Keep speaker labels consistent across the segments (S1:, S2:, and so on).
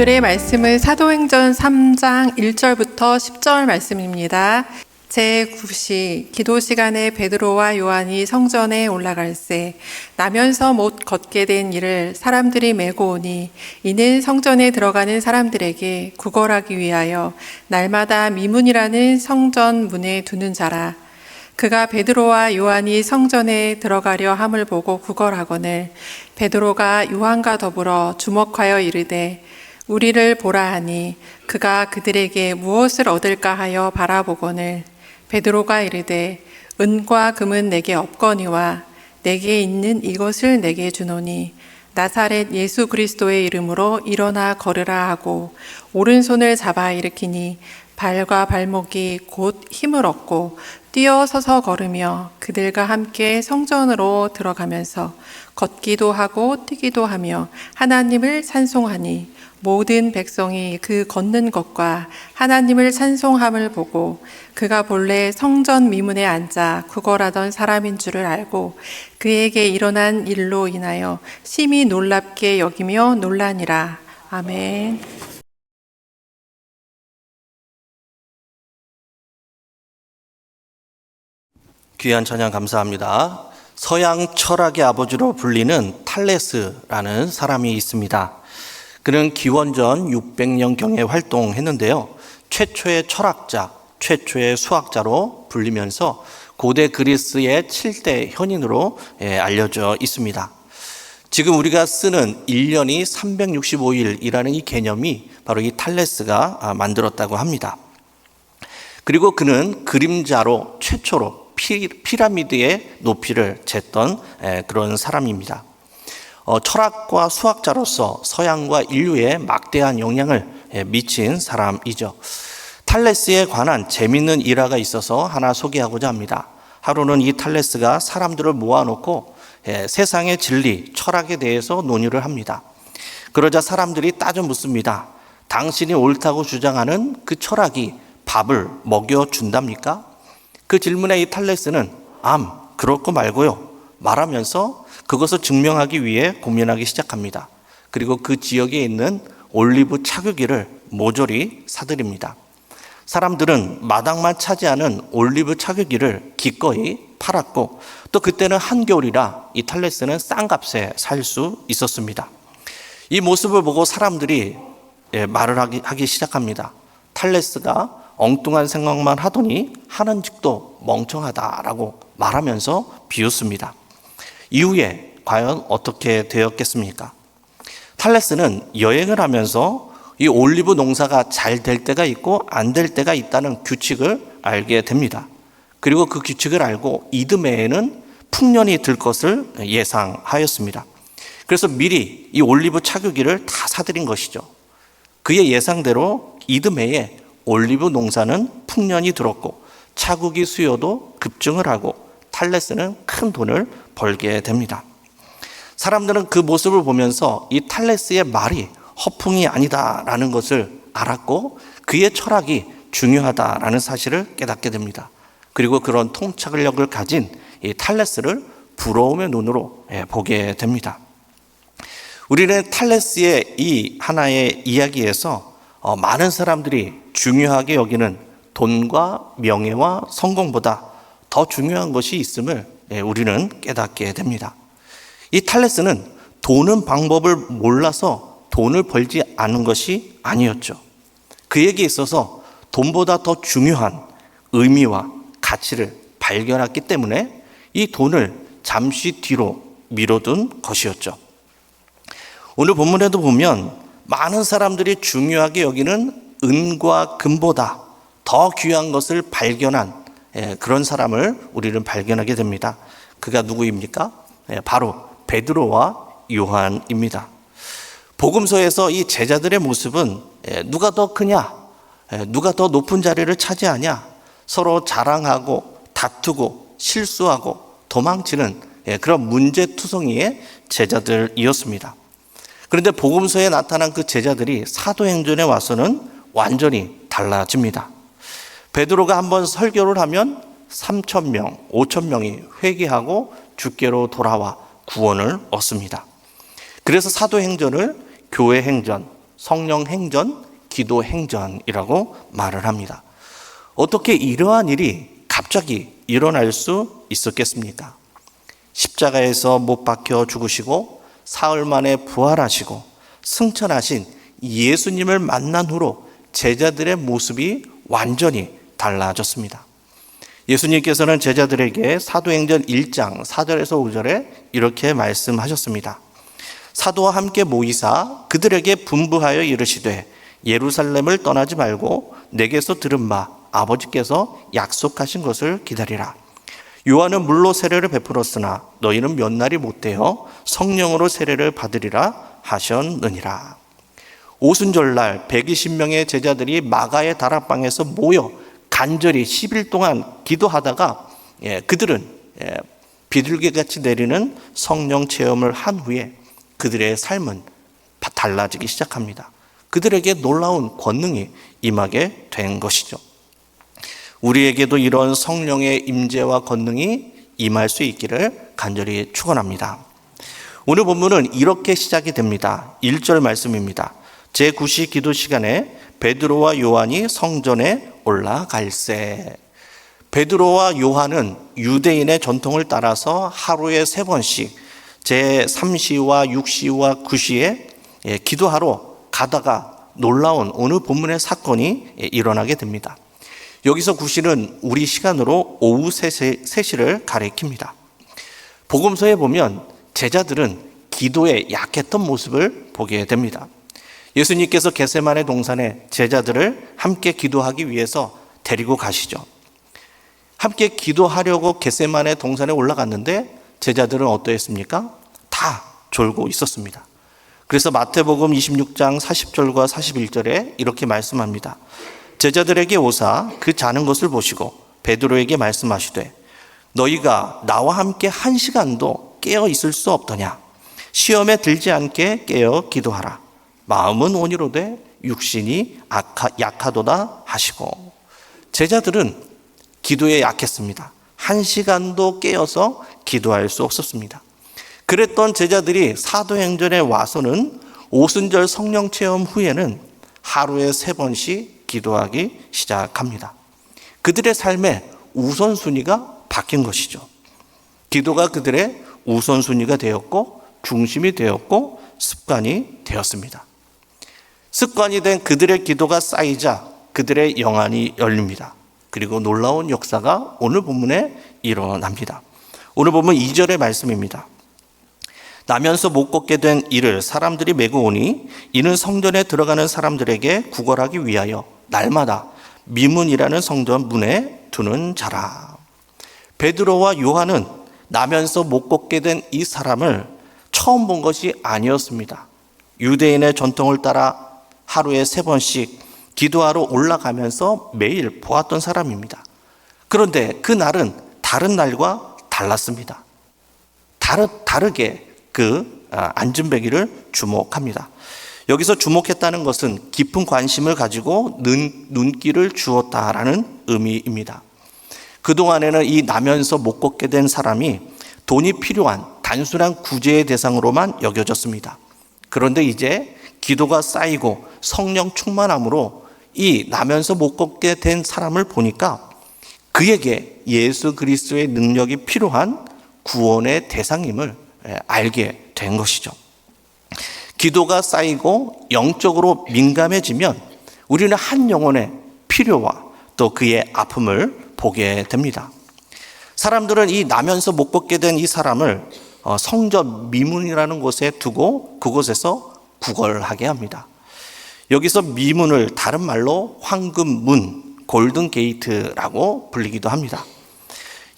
S1: 오늘의 말씀은 사도행전 3장 1절부터 10절 말씀입니다. 제9시 기도 시간에 베드로와 요한이 성전에 올라갈새 나면서 못 걷게 된 이를 사람들이 메고 오니 이는 성전에 들어가는 사람들에게 구걸하기 위하여 날마다 미문이라는 성전 문에 두는 자라 그가 베드로와 요한이 성전에 들어가려 함을 보고 구걸하거늘 베드로가 요한과 더불어 주목하여 이르되 우리를 보라 하니 그가 그들에게 무엇을 얻을까 하여 바라보거늘. 베드로가 이르되 은과 금은 내게 없거니와 내게 있는 이것을 내게 주노니 나사렛 예수 그리스도의 이름으로 일어나 걸으라 하고 오른손을 잡아 일으키니 발과 발목이 곧 힘을 얻고 뛰어 서서 걸으며 그들과 함께 성전으로 들어가면서 걷기도 하고 뛰기도 하며 하나님을 찬송하니 모든 백성이 그 걷는 것과 하나님을 찬송함을 보고 그가 본래 성전 미문에 앉아 구걸하던 사람인 줄을 알고 그에게 일어난 일로 인하여 심히 놀랍게 여기며 놀라니라. 아멘.
S2: 귀한 찬양 감사합니다. 서양 철학의 아버지로 불리는 탈레스라는 사람이 있습니다. 그는 기원전 600년경에 활동했는데요. 최초의 철학자, 최초의 수학자로 불리면서 고대 그리스의 7대 현인으로 예, 알려져 있습니다. 지금 우리가 쓰는 1년이 365일이라는 이 개념이 바로 이 탈레스가 아, 만들었다고 합니다. 그리고 그는 그림자로 최초로 피, 피라미드의 높이를 쟀던 에, 그런 사람입니다. 어, 철학과 수학자로서 서양과 인류에 막대한 영향을 에, 미친 사람이죠. 탈레스에 관한 재밌는 일화가 있어서 하나 소개하고자 합니다. 하루는 이 탈레스가 사람들을 모아놓고 에, 세상의 진리, 철학에 대해서 논의를 합니다. 그러자 사람들이 따져 묻습니다. 당신이 옳다고 주장하는 그 철학이 밥을 먹여준답니까? 그 질문에 이 탈레스는 암, 그렇고 말고요. 말하면서 그것을 증명하기 위해 고민하기 시작합니다. 그리고 그 지역에 있는 올리브 차규기를 모조리 사들입니다. 사람들은 마당만 차지하는 올리브 차규기를 기꺼이 팔았고 또 그때는 한겨울이라 이 탈레스는 싼 값에 살 수 있었습니다. 이 모습을 보고 사람들이 예, 말을 하기 시작합니다. 탈레스가 엉뚱한 생각만 하더니 하는 직도 멍청하다라고 말하면서 비웃습니다. 이후에 과연 어떻게 되었겠습니까? 탈레스는 여행을 하면서 이 올리브 농사가 잘 될 때가 있고 안 될 때가 있다는 규칙을 알게 됩니다. 그리고 그 규칙을 알고 이듬해에는 풍년이 들 것을 예상하였습니다. 그래서 미리 이 올리브 차규기를 다 사들인 것이죠. 그의 예상대로 이듬해에 올리브 농사는 풍년이 들었고 차국이 수요도 급증을 하고 탈레스는 큰 돈을 벌게 됩니다. 사람들은 그 모습을 보면서 이 탈레스의 말이 허풍이 아니다라는 것을 알았고 그의 철학이 중요하다라는 사실을 깨닫게 됩니다. 그리고 그런 통찰력을 가진 이 탈레스를 부러움의 눈으로 예, 보게 됩니다. 우리는 탈레스의 이 하나의 이야기에서 어, 많은 사람들이 중요하게 여기는 돈과 명예와 성공보다 더 중요한 것이 있음을 예, 우리는 깨닫게 됩니다. 이 탈레스는 도는 방법을 몰라서 돈을 벌지 않은 것이 아니었죠. 그에게 있어서 돈보다 더 중요한 의미와 가치를 발견했기 때문에 이 돈을 잠시 뒤로 미뤄둔 것이었죠. 오늘 본문에도 보면 많은 사람들이 중요하게 여기는 은과 금보다 더 귀한 것을 발견한 예, 그런 사람을 우리는 발견하게 됩니다. 그가 누구입니까? 예, 바로 베드로와 요한입니다. 복음서에서 이 제자들의 모습은 예, 누가 더 크냐, 누가 더 높은 자리를 차지하냐, 서로 자랑하고 다투고 실수하고 도망치는 그런 문제투성이의 제자들이었습니다. 그런데 복음서에 나타난 그 제자들이 사도행전에 와서는 완전히 달라집니다. 베드로가 한번 설교를 하면 3천 명, 5천 명이 회개하고 주께로 돌아와 구원을 얻습니다. 그래서 사도 행전을 교회 행전, 성령 행전, 기도 행전이라고 말을 합니다. 어떻게 이러한 일이 갑자기 일어날 수 있었겠습니까? 십자가에서 못 박혀 죽으시고 사흘 만에 부활하시고 승천하신 예수님을 만난 후로 제자들의 모습이 완전히 달라졌습니다. 예수님께서는 제자들에게 사도행전 1장 4절에서 5절에 이렇게 말씀하셨습니다. 사도와 함께 모이사 그들에게 분부하여 이르시되 예루살렘을 떠나지 말고 내게서 들은 바 아버지께서 약속하신 것을 기다리라. 요한은 물로 세례를 베풀었으나 너희는 몇 날이 못되어 성령으로 세례를 받으리라 하셨느니라. 오순절날 120명의 제자들이 마가의 다락방에서 모여 간절히 10일 동안 기도하다가 예, 그들은 예, 비둘기같이 내리는 성령 체험을 한 후에 그들의 삶은 달라지기 시작합니다. 그들에게 놀라운 권능이 임하게 된 것이죠. 우리에게도 이런 성령의 임재와 권능이 임할 수 있기를 간절히 축원합니다. 오늘 본문은 이렇게 시작이 됩니다. 1절 말씀입니다. 제9시 기도 시간에 베드로와 요한이 성전에 올라갈세. 베드로와 요한은 유대인의 전통을 따라서 하루에 세 번씩 제 3시와 6시와 9시에 예, 기도하러 가다가 놀라운 오늘 본문의 사건이 예, 일어나게 됩니다. 여기서 9시는 우리 시간으로 오후 3시를 가리킵니다. 복음서에 보면 제자들은 기도에 약했던 모습을 보게 됩니다. 예수님께서 게세만의 동산에 제자들을 함께 기도하기 위해서 데리고 가시죠. 함께 기도하려고 게세만의 동산에 올라갔는데 제자들은 어떠했습니까? 다 졸고 있었습니다. 그래서 마태복음 26장 40절과 41절에 이렇게 말씀합니다. 제자들에게 오사 그 자는 것을 보시고 베드로에게 말씀하시되 너희가 나와 함께 한 시간도 깨어 있을 수 없더냐 시험에 들지 않게 깨어 기도하라 마음은 온이로되 육신이 악하, 약하도다 하시고 제자들은 기도에 약했습니다. 한 시간도 깨어서 기도할 수 없었습니다. 그랬던 제자들이 사도행전에 와서는 오순절 성령 체험 후에는 하루에 세 번씩 기도하기 시작합니다. 그들의 삶의 우선순위가 바뀐 것이죠. 기도가 그들의 우선순위가 되었고 중심이 되었고 습관이 되었습니다. 습관이 된 그들의 기도가 쌓이자 그들의 영안이 열립니다. 그리고 놀라운 역사가 오늘 본문에 일어납니다. 오늘 본문 2절의 말씀입니다. 나면서 못 걷게 된 이를 사람들이 메고 오니 이는 성전에 들어가는 사람들에게 구걸하기 위하여 날마다 미문이라는 성전 문에 두는 자라. 베드로와 요한은 나면서 못 걷게 된 이 사람을 처음 본 것이 아니었습니다. 유대인의 전통을 따라 하루에 세 번씩 기도하러 올라가면서 매일 보았던 사람입니다. 그런데 그 날은 다른 날과 달랐습니다. 다르, 다르게 그 아, 안전배기를 주목합니다. 여기서 주목했다는 것은 깊은 관심을 가지고 눈, 눈길을 주었다라는 의미입니다. 그동안에는 이 나면서 못 걷게 된 사람이 돈이 필요한 단순한 구제의 대상으로만 여겨졌습니다. 그런데 이제 기도가 쌓이고 성령 충만함으로 이 나면서 못 걷게 된 사람을 보니까 그에게 예수 그리스도의 능력이 필요한 구원의 대상임을 예, 알게 된 것이죠. 기도가 쌓이고 영적으로 민감해지면 우리는 한 영혼의 필요와 또 그의 아픔을 보게 됩니다. 사람들은 이 나면서 못 걷게 된 이 사람을 어, 성전 미문이라는 곳에 두고 그곳에서 구걸하게 합니다. 여기서 미문을 다른 말로 황금문, 골든 게이트라고 불리기도 합니다.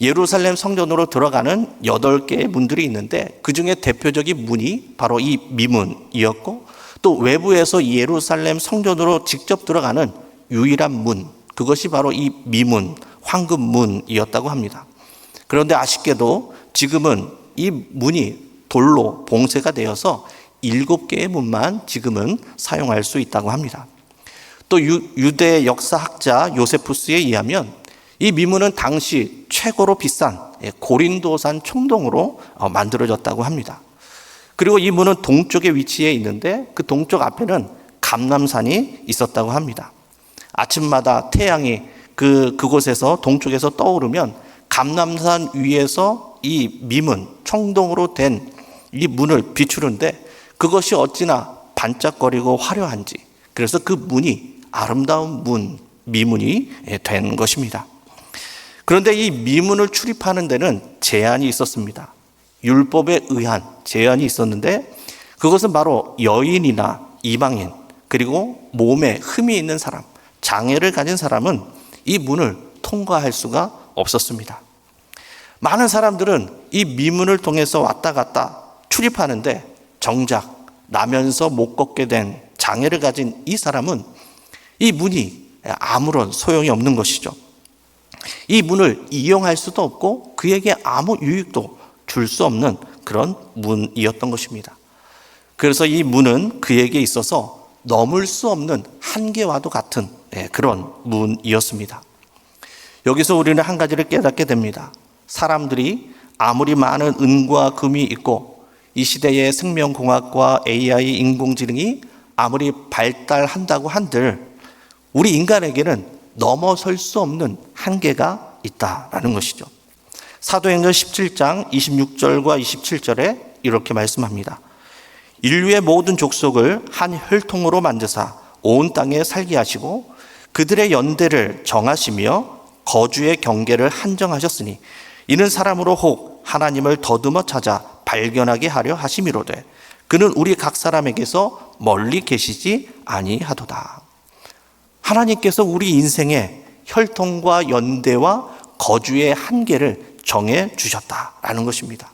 S2: 예루살렘 성전으로 들어가는 여덟 개의 문들이 있는데 그 중에 대표적인 문이 바로 이 미문이었고 또 외부에서 예루살렘 성전으로 직접 들어가는 유일한 문, 그것이 바로 이 미문, 황금문이었다고 합니다. 그런데 아쉽게도 지금은 이 문이 돌로 봉쇄가 되어서 일곱 개의 문만 지금은 사용할 수 있다고 합니다. 또 유, 대 역사학자 요세푸스에 의하면 이 미문은 당시 최고로 비싼 예, 고린도산 청동으로 어, 만들어졌다고 합니다. 그리고 이 문은 동쪽에 위치해 있는데 그 동쪽 앞에는 감남산이 있었다고 합니다. 아침마다 태양이 그 그곳에서 동쪽에서 떠오르면 감남산 위에서 이 미문 청동으로 된 이 문을 비추는데 그것이 어찌나 반짝거리고 화려한지 그래서 그 문이 아름다운 문 미문이 된 것입니다. 그런데 이 미문을 출입하는 데는 제한이 있었습니다. 율법에 의한 제한이 있었는데 그것은 바로 여인이나 이방인 그리고 몸에 흠이 있는 사람, 장애를 가진 사람은 이 문을 통과할 수가 없었습니다. 많은 사람들은 이 미문을 통해서 왔다 갔다 출입하는데 정작 나면서 못 걷게 된 장애를 가진 이 사람은 이 문이 아무런 소용이 없는 것이죠. 이 문을 이용할 수도 없고 그에게 아무 유익도 줄 수 없는 그런 문이었던 것입니다. 그래서 이 문은 그에게 있어서 넘을 수 없는 한계와도 같은 예, 그런 문이었습니다. 여기서 우리는 한 가지를 깨닫게 됩니다. 사람들이 아무리 많은 은과 금이 있고 이 시대의 생명공학과 AI 인공지능이 아무리 발달한다고 한들 우리 인간에게는 넘어설 수 없는 한계가 있다라는 것이죠. 사도행전 17장 26절과 27절에 이렇게 말씀합니다. 인류의 모든 족속을 한 혈통으로 만드사 온 땅에 살게 하시고 그들의 연대를 정하시며 거주의 경계를 한정하셨으니 이는 사람으로 혹 하나님을 더듬어 찾아 발견하게 하려 하심이로되 그는 우리 각 사람에게서 멀리 계시지 아니하도다. 하나님께서 우리 인생의 혈통과 연대와 거주의 한계를 정해 주셨다라는 것입니다.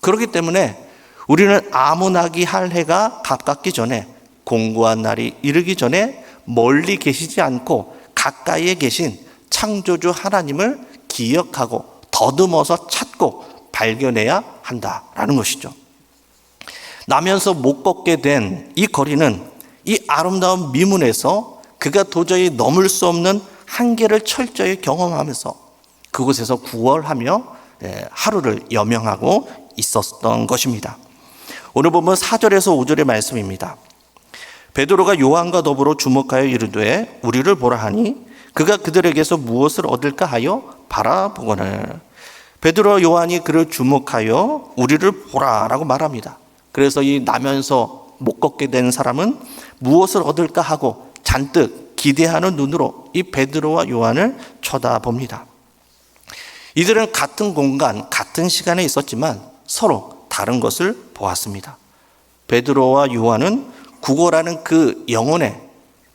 S2: 그렇기 때문에 우리는 아무나기 할 해가 가깝기 전에 공고한 날이 이르기 전에 멀리 계시지 않고 가까이에 계신 창조주 하나님을 기억하고 더듬어서 찾고 발견해야 한다라는 것이죠. 나면서 못 걷게 된 이 거리는 이 아름다운 미문에서 그가 도저히 넘을 수 없는 한계를 철저히 경험하면서 그곳에서 구월하며 예, 하루를 여명하고 있었던 것입니다. 오늘 보면 4절에서 5절의 말씀입니다. 베드로가 요한과 더불어 주목하여 이르되 우리를 보라 하니 그가 그들에게서 무엇을 얻을까 하여 바라보거늘 베드로 요한이 그를 주목하여 우리를 보라라고 말합니다. 그래서 이 나면서 못 걷게 된 사람은 무엇을 얻을까 하고 잔뜩 기대하는 눈으로 이 베드로와 요한을 쳐다봅니다. 이들은 같은 공간, 같은 시간에 있었지만 서로 다른 것을 보았습니다. 베드로와 요한은 국어라는 그 영혼에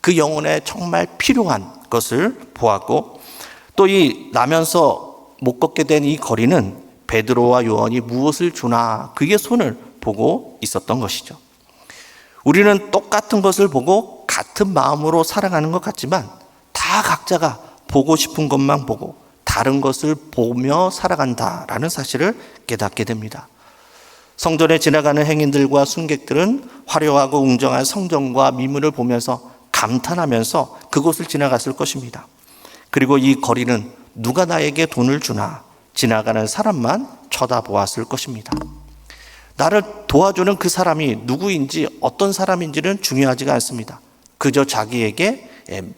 S2: 그 영혼에 정말 필요한 것을 보았고 또 이 나면서 못 걷게 된 이 거리는 베드로와 요한이 무엇을 주나 그게 손을 보고 있었던 것이죠. 우리는 똑같은 것을 보고 같은 마음으로 살아가는 것 같지만 다 각자가 보고 싶은 것만 보고 다른 것을 보며 살아간다라는 사실을 깨닫게 됩니다. 성전에 지나가는 행인들과 순객들은 화려하고 웅장한 성전과 미문을 보면서 감탄하면서 그곳을 지나갔을 것입니다. 그리고 이 거리는 누가 나에게 돈을 주나 지나가는 사람만 쳐다보았을 것입니다. 나를 도와주는 그 사람이 누구인지 어떤 사람인지는 중요하지가 않습니다. 그저 자기에게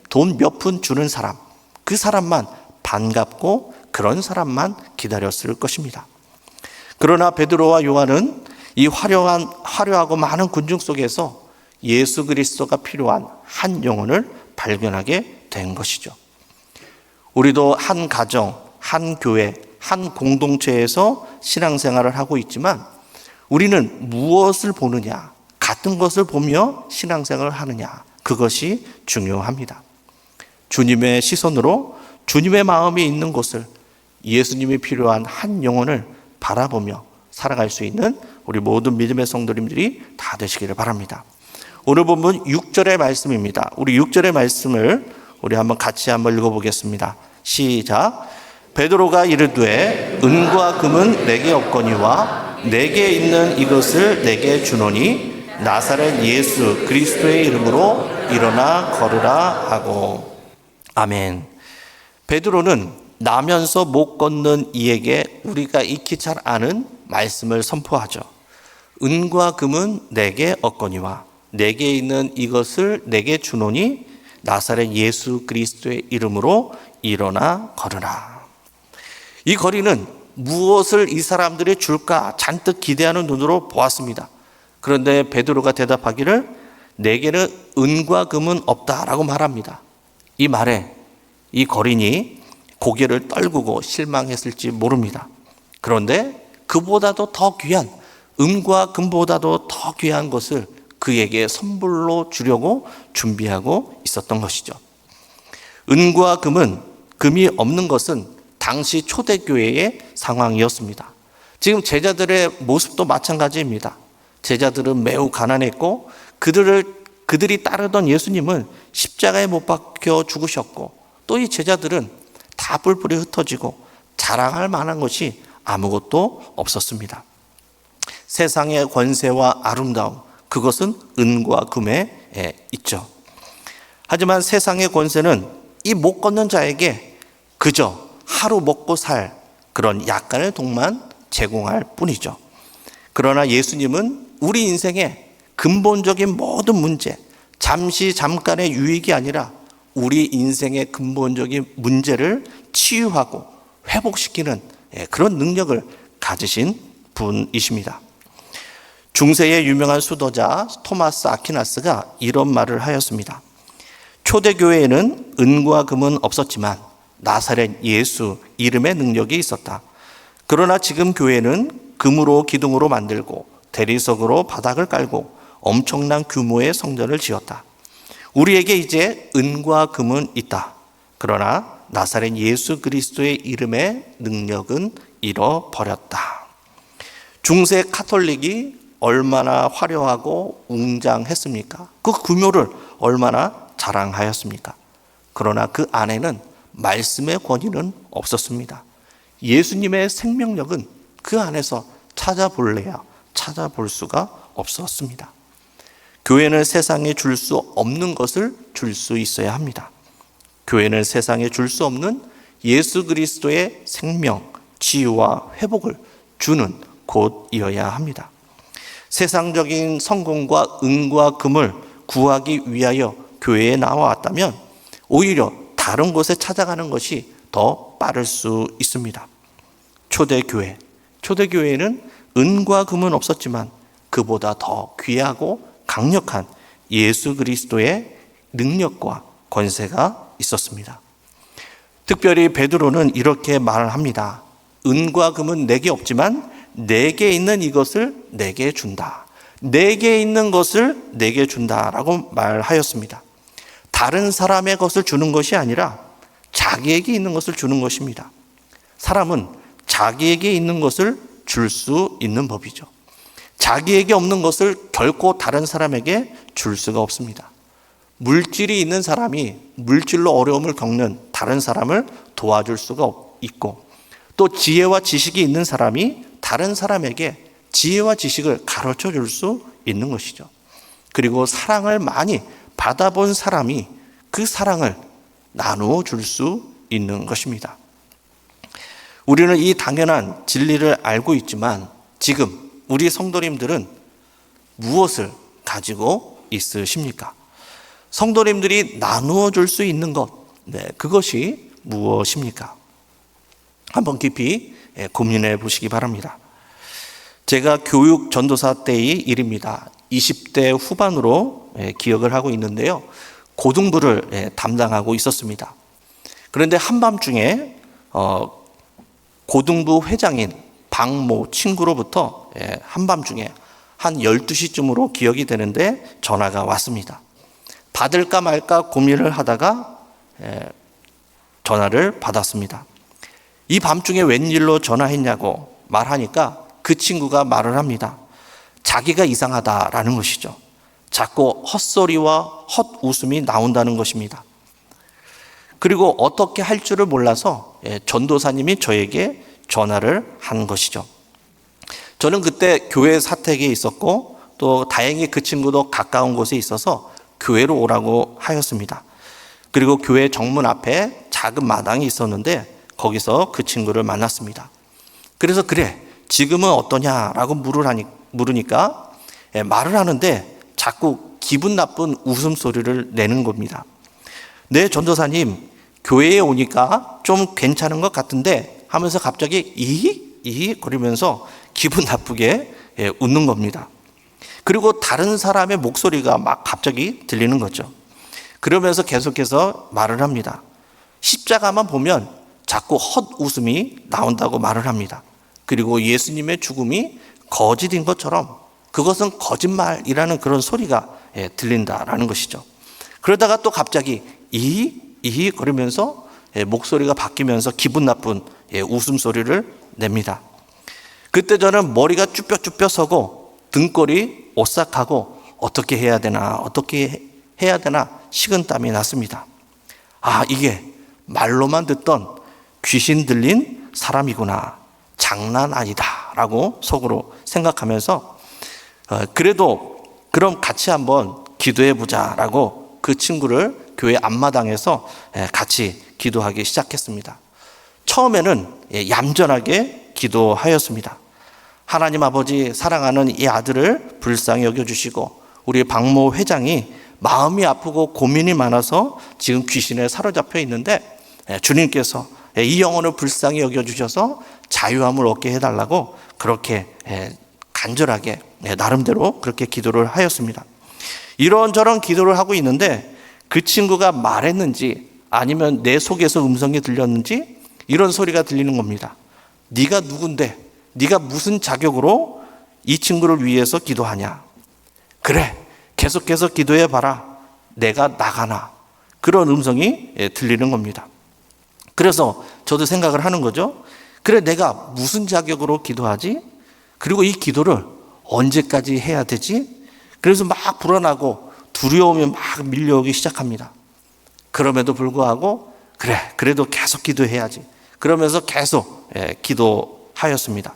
S2: 돈 몇 푼 주는 사람, 그 사람만 반갑고 그런 사람만 기다렸을 것입니다. 그러나 베드로와 요한은 이 화려한 화려하고 많은 군중 속에서 예수 그리스도가 필요한 한 영혼을 발견하게 된 것이죠. 우리도 한 가정, 한 교회, 한 공동체에서 신앙생활을 하고 있지만 우리는 무엇을 보느냐, 같은 것을 보며 신앙생활을 하느냐, 그것이 중요합니다. 주님의 시선으로 주님의 마음이 있는 곳을 예수님이 필요한 한 영혼을 바라보며 살아갈 수 있는 우리 모든 믿음의 성도님들이 다 되시기를 바랍니다. 오늘 본문 6절의 말씀입니다. 우리 6절의 말씀을 우리 한번 같이 한번 읽어보겠습니다. 시작. 베드로가 이르되 은과 금은 내게 없거니와 내게 있는 이것을 내게 주노니 나사렛 예수 그리스도의 이름으로 일어나 걸으라 하고 아멘. 베드로는 나면서 못 걷는 이에게 우리가 익히 잘 아는 말씀을 선포하죠. 은과 금은 내게 없거니와 내게 있는 이것을 내게 주노니 나사렛 예수 그리스도의 이름으로 일어나 걸으라. 이 거리는 무엇을 이 사람들이 줄까 잔뜩 기대하는 눈으로 보았습니다. 그런데 베드로가 대답하기를 내게는 은과 금은 없다라고 말합니다. 이 말에 이 거린이 고개를 떨구고 실망했을지 모릅니다. 그런데 그보다도 더 귀한 은과 금보다도 더 귀한 것을 그에게 선물로 주려고 준비하고 있었던 것이죠. 은과 금은 금이 없는 것은 당시 초대교회의 상황이었습니다. 지금 제자들의 모습도 마찬가지입니다. 제자들은 매우 가난했고 그들을 그들이 따르던 예수님은 십자가에 못 박혀 죽으셨고 또 이 제자들은 다 뿔뿔이 흩어지고 자랑할 만한 것이 아무것도 없었습니다. 세상의 권세와 아름다움 그것은 은과 금에 예, 있죠. 하지만 세상의 권세는 이 못 걷는 자에게 그저 하루 먹고 살 그런 약간의 동만 제공할 뿐이죠. 그러나 예수님은 우리 인생의 근본적인 모든 문제, 잠시 잠깐의 유익이 아니라 우리 인생의 근본적인 문제를 치유하고 회복시키는 예, 그런 능력을 가지신 분이십니다. 중세의 유명한 수도자 토마스 아퀴나스가 이런 말을 하였습니다. 초대교회에는 은과 금은 없었지만 나사렛 예수 이름의 능력이 있었다. 그러나 지금 교회는 금으로 기둥으로 만들고 대리석으로 바닥을 깔고 엄청난 규모의 성전을 지었다. 우리에게 이제 은과 금은 있다. 그러나 나사렛 예수 그리스도의 이름의 능력은 잃어버렸다. 중세 카톨릭이 얼마나 화려하고 웅장했습니까? 그 규모를 얼마나 자랑하였습니까? 그러나 그 안에는 말씀의 권위는 없었습니다. 예수님의 생명력은 그 안에서 찾아볼래야 찾아볼 수가 없었습니다. 교회는 세상에 줄 수 없는 것을 줄 수 있어야 합니다. 교회는 세상에 줄 수 없는 예수 그리스도의 생명, 치유와 회복을 주는 곳이어야 합니다. 세상적인 성공과 은과 금을 구하기 위하여 교회에 나와왔다면 오히려 다른 곳에 찾아가는 것이 더 빠를 수 있습니다. 초대교회. 초대교회는 은과 금은 없었지만 그보다 더 귀하고 강력한 예수 그리스도의 능력과 권세가 있었습니다. 특별히 베드로는 이렇게 말을 합니다. 은과 금은 내게 없지만 내게 있는 이것을 내게 준다. 내게 있는 것을 내게 준다라고 말하였습니다. 다른 사람의 것을 주는 것이 아니라 자기에게 있는 것을 주는 것입니다. 사람은 자기에게 있는 것을 줄 수 있는 법이죠. 자기에게 없는 것을 결코 다른 사람에게 줄 수가 없습니다. 물질이 있는 사람이 물질로 어려움을 겪는 다른 사람을 도와줄 수가 있고 또 지혜와 지식이 있는 사람이 다른 사람에게 지혜와 지식을 가르쳐 줄 수 있는 것이죠. 그리고 사랑을 많이 받아본 사람이 그 사랑을 나누어 줄 수 있는 것입니다. 우리는 이 당연한 진리를 알고 있지만 지금 우리 성도님들은 무엇을 가지고 있으십니까? 성도님들이 나누어 줄 수 있는 것, 네, 그것이 무엇입니까? 한번 깊이 예, 고민해 보시기 바랍니다. 제가 교육 전도사 때의 일입니다. 20대 후반으로 예, 기억을 하고 있는데요. 고등부를 예, 담당하고 있었습니다. 그런데 한밤중에 어, 고등부 회장인 박모 친구로부터 예, 한밤중에 한 12시쯤으로 기억이 되는데 전화가 왔습니다. 받을까 말까 고민을 하다가 예, 전화를 받았습니다. 이 밤중에 웬일로 전화했냐고 말하니까 그 친구가 말을 합니다. 자기가 이상하다라는 것이죠. 자꾸 헛소리와 헛웃음이 나온다는 것입니다. 그리고 어떻게 할 줄을 몰라서 예, 전도사님이 저에게 전화를 한 것이죠. 저는 그때 교회 사택에 있었고 또 다행히 그 친구도 가까운 곳에 있어서 교회로 오라고 하였습니다. 그리고 교회 정문 앞에 작은 마당이 있었는데 거기서 그 친구를 만났습니다. 그래서 그래 지금은 어떠냐라고 물으니까 예, 말을 하는데 자꾸 기분 나쁜 웃음소리를 내는 겁니다. 네, 전도사님, 교회에 오니까 좀 괜찮은 것 같은데 하면서 갑자기 이? 이? 거리면서 기분 나쁘게 예, 웃는 겁니다. 그리고 다른 사람의 목소리가 막 갑자기 들리는 거죠. 그러면서 계속해서 말을 합니다. 십자가만 보면 자꾸 헛 웃음이 나온다고 말을 합니다. 그리고 예수님의 죽음이 거짓인 것처럼 그것은 거짓말이라는 그런 소리가 예, 들린다라는 것이죠. 그러다가 또 갑자기 이, 이 그러면서 예, 목소리가 바뀌면서 기분 나쁜 예, 웃음소리를 냅니다. 그때 저는 머리가 쭈뼛쭈뼛 서고 등골이 오싹하고 어떻게 해야 되나 어떻게 해야 되나 식은땀이 났습니다. 아 이게 말로만 듣던 귀신 들린 사람이구나 장난 아니다 라고 속으로 생각하면서 어, 그래도 그럼 같이 한번 기도해 보자라고 그 친구를 교회 앞마당에서 예, 같이 기도하기 시작했습니다. 처음에는 예, 얌전하게 기도하였습니다. 하나님 아버지 사랑하는 이 아들을 불쌍히 여겨주시고 우리 박모 회장이 마음이 아프고 고민이 많아서 지금 귀신에 사로잡혀 있는데 예, 주님께서 예, 이 영혼을 불쌍히 여겨주셔서 자유함을 얻게 해달라고 그렇게 예, 간절하게 예, 나름대로 그렇게 기도를 하였습니다. 이런저런 기도를 하고 있는데 그 친구가 말했는지 아니면 내 속에서 음성이 들렸는지 이런 소리가 들리는 겁니다. 네가 누군데? 네가 무슨 자격으로 이 친구를 위해서 기도하냐? 그래, 계속해서 기도해 봐라. 내가 나가나. 그런 음성이 예, 들리는 겁니다. 그래서 저도 생각을 하는 거죠. 그래, 내가 무슨 자격으로 기도하지? 그리고 이 기도를 언제까지 해야 되지? 그래서 막 불안하고 두려움이 막 밀려오기 시작합니다. 그럼에도 불구하고 그래 그래도 계속 기도해야지. 그러면서 계속 예, 기도하였습니다.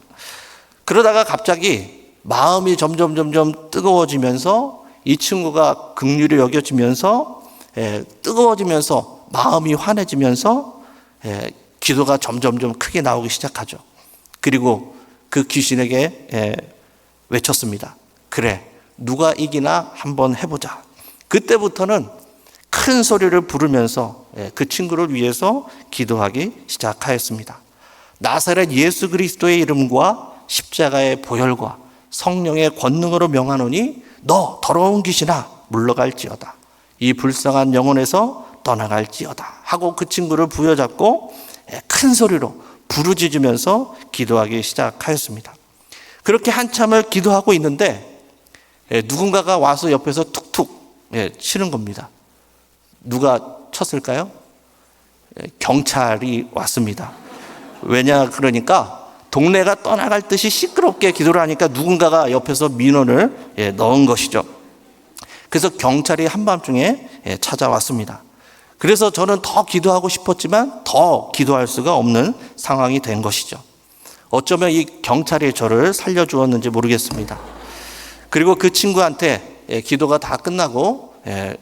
S2: 그러다가 갑자기 마음이 점점 점점 뜨거워지면서 이 친구가 극률이 여겨지면서 예, 뜨거워지면서 마음이 환해지면서 예, 기도가 점점 좀 크게 나오기 시작하죠. 그리고 그 귀신에게 예, 외쳤습니다. 그래 누가 이기나 한번 해보자. 그때부터는 큰 소리를 부르면서 예, 그 친구를 위해서 기도하기 시작하였습니다. 나사렛 예수 그리스도의 이름과 십자가의 보혈과 성령의 권능으로 명하노니 너 더러운 귀신아 물러갈지어다. 이 불쌍한 영혼에서 떠나갈지어다. 하고 그 친구를 부여잡고 예, 큰 소리로 부르짖으면서 기도하기 시작하였습니다. 그렇게 한참을 기도하고 있는데 예, 누군가가 와서 옆에서 툭툭 예, 치는 겁니다. 누가 쳤을까요? 예, 경찰이 왔습니다. 왜냐 그러니까 동네가 떠나갈 듯이 시끄럽게 기도를 하니까 누군가가 옆에서 민원을 예, 넣은 것이죠. 그래서 경찰이 한밤중에 예, 찾아왔습니다. 그래서 저는 더 기도하고 싶었지만 더 기도할 수가 없는 상황이 된 것이죠. 어쩌면 이 경찰이 저를 살려주었는지 모르겠습니다. 그리고 그 친구한테 예, 기도가 다 끝나고 예,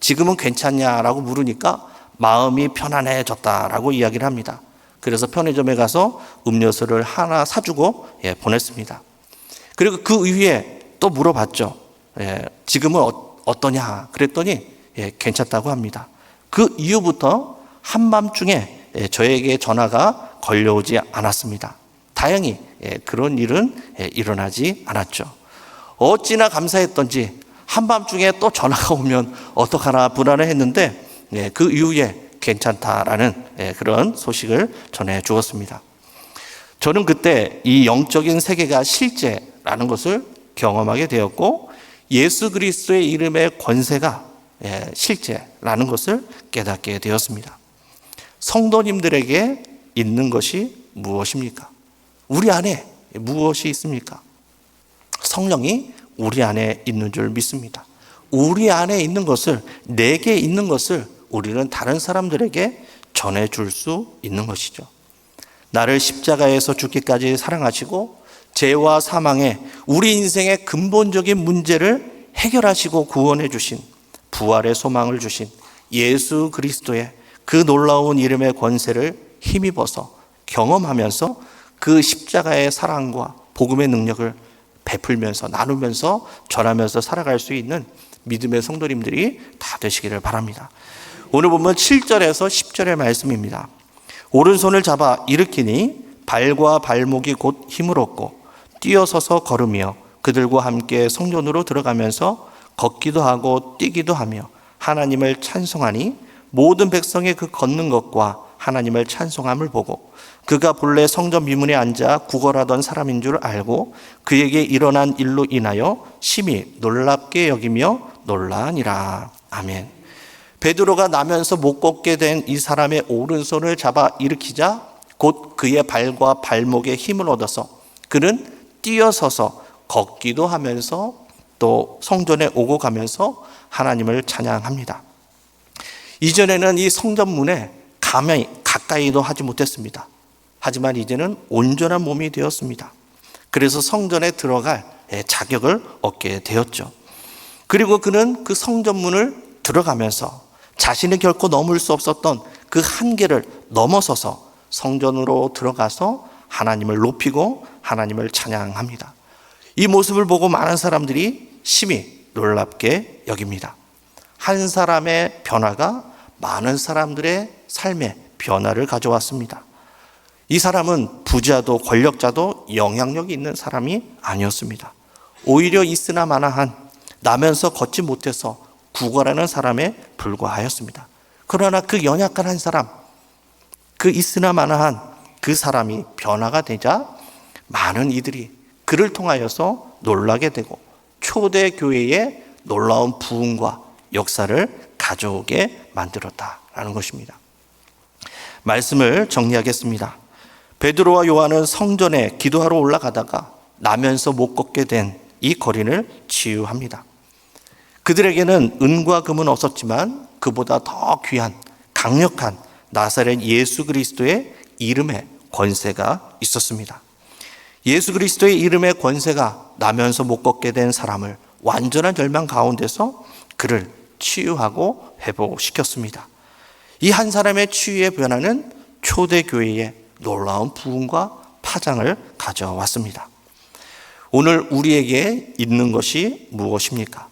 S2: 지금은 괜찮냐라고 물으니까 마음이 편안해졌다라고 이야기를 합니다. 그래서 편의점에 가서 음료수를 하나 사주고 예, 보냈습니다. 그리고 그 이후에 또 물어봤죠. 예, 지금은 어, 어떠냐? 그랬더니 예, 괜찮다고 합니다. 그 이후부터 한밤중에 예, 저에게 전화가 걸려오지 않았습니다. 다행히 예, 그런 일은 예, 일어나지 않았죠. 어찌나 감사했던지 한밤중에 또 전화가 오면 어떡하나 불안해했는데 예, 그 이후에 괜찮다라는 예, 그런 소식을 전해 주었습니다. 저는 그때 이 영적인 세계가 실제라는 것을 경험하게 되었고 예수 그리스도의 이름의 권세가 예, 실제라는 것을 깨닫게 되었습니다. 성도님들에게 있는 것이 무엇입니까? 우리 안에 무엇이 있습니까? 성령이 우리 안에 있는 줄 믿습니다. 우리 안에 있는 것을, 내게 있는 것을 우리는 다른 사람들에게 전해줄 수 있는 것이죠. 나를 십자가에서 죽기까지 사랑하시고 죄와 사망에 우리 인생의 근본적인 문제를 해결하시고 구원해 주신 부활의 소망을 주신 예수 그리스도의 그 놀라운 이름의 권세를 힘입어서 경험하면서 그 십자가의 사랑과 복음의 능력을 베풀면서 나누면서 전하면서 살아갈 수 있는 믿음의 성도님들이 다 되시기를 바랍니다. 오늘 보면 7절에서 10절의 말씀입니다. 오른손을 잡아 일으키니 발과 발목이 곧 힘을 얻고 뛰어서서 걸으며 그들과 함께 성전으로 들어가면서 걷기도 하고 뛰기도 하며 하나님을 찬송하니 모든 백성의 그 걷는 것과 하나님을 찬송함을 보고 그가 본래 성전 미문에 앉아 구걸하던 사람인 줄 알고 그에게 일어난 일로 인하여 심히 놀랍게 여기며 놀라니라. 아멘. 베드로가 나면서 못 걷게 된 이 사람의 오른손을 잡아 일으키자 곧 그의 발과 발목에 힘을 얻어서 그는 뛰어서서 걷기도 하면서 또 성전에 오고 가면서 하나님을 찬양합니다. 이전에는 이 성전문에 가만히 가까이도 하지 못했습니다. 하지만 이제는 온전한 몸이 되었습니다. 그래서 성전에 들어갈 자격을 얻게 되었죠. 그리고 그는 그 성전문을 들어가면서 자신이 결코 넘을 수 없었던 그 한계를 넘어서서 성전으로 들어가서 하나님을 높이고 하나님을 찬양합니다. 이 모습을 보고 많은 사람들이 심히 놀랍게 여깁니다. 한 사람의 변화가 많은 사람들의 삶에 변화를 가져왔습니다. 이 사람은 부자도 권력자도 영향력이 있는 사람이 아니었습니다. 오히려 있으나 마나한 나면서 걷지 못해서 구걸하는 사람에 불과하였습니다. 그러나 그 연약한 한 사람, 그 있으나 마나한 그 사람이 변화가 되자 많은 이들이 그를 통하여서 놀라게 되고 초대 교회에 놀라운 부흥과 역사를 가져오게 만들었다라는 것입니다. 말씀을 정리하겠습니다. 베드로와 요한은 성전에 기도하러 올라가다가 나면서 못 걷게 된 이 거린을 치유합니다. 그들에게는 은과 금은 없었지만 그보다 더 귀한 강력한 나사렛 예수 그리스도의 이름의 권세가 있었습니다. 예수 그리스도의 이름의 권세가 나면서 못 걷게 된 사람을 완전한 절망 가운데서 그를 치유하고 회복시켰습니다. 이 한 사람의 치유의 변화는 초대교회의 놀라운 부흥과 파장을 가져왔습니다. 오늘 우리에게 있는 것이 무엇입니까?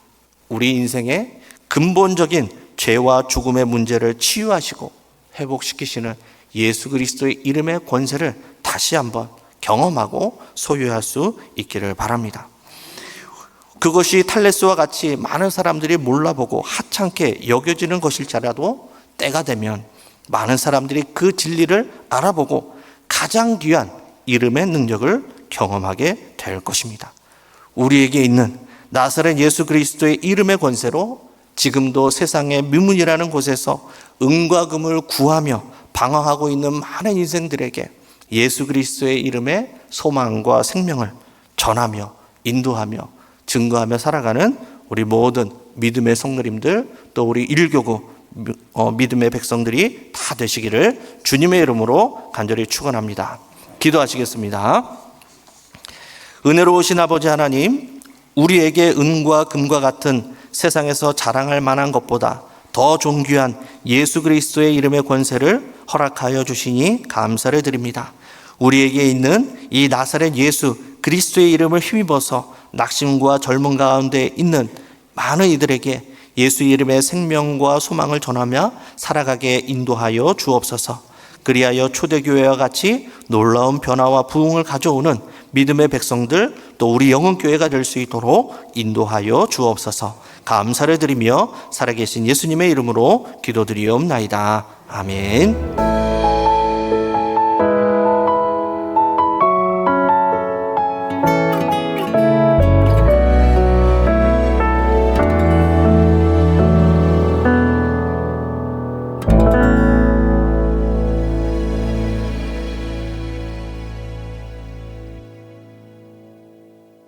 S2: 우리 인생의 근본적인 죄와 죽음의 문제를 치유하시고 회복시키시는 예수 그리스도의 이름의 권세를 다시 한번 경험하고 소유할 수 있기를 바랍니다. 그것이 탈레스와 같이 많은 사람들이 몰라보고 하찮게 여겨지는 것일지라도 때가 되면 많은 사람들이 그 진리를 알아보고 가장 귀한 이름의 능력을 경험하게 될 것입니다. 우리에게 있는 나사렛 예수 그리스도의 이름의 권세로 지금도 세상의 미문이라는 곳에서 은과 금을 구하며 방황하고 있는 많은 인생들에게 예수 그리스도의 이름의 소망과 생명을 전하며 인도하며 증거하며 살아가는 우리 모든 믿음의 성도님들 또 우리 일교구 어, 믿음의 백성들이 다 되시기를 주님의 이름으로 간절히 축원합니다. 기도하시겠습니다. 은혜로우신 아버지 하나님, 우리에게 은과 금과 같은 세상에서 자랑할 만한 것보다 더 존귀한 예수 그리스도의 이름의 권세를 허락하여 주시니 감사를 드립니다. 우리에게 있는 이 나사렛 예수 그리스도의 이름을 힘입어서 낙심과 젊은 가운데 있는 많은 이들에게 예수 이름의 생명과 소망을 전하며 살아가게 인도하여 주옵소서. 그리하여 초대교회와 같이 놀라운 변화와 부흥을 가져오는 믿음의 백성들 또 우리 영혼교회가 될 수 있도록 인도하여 주옵소서 감사를 드리며 살아계신 예수님의 이름으로 기도드리옵나이다. 아멘.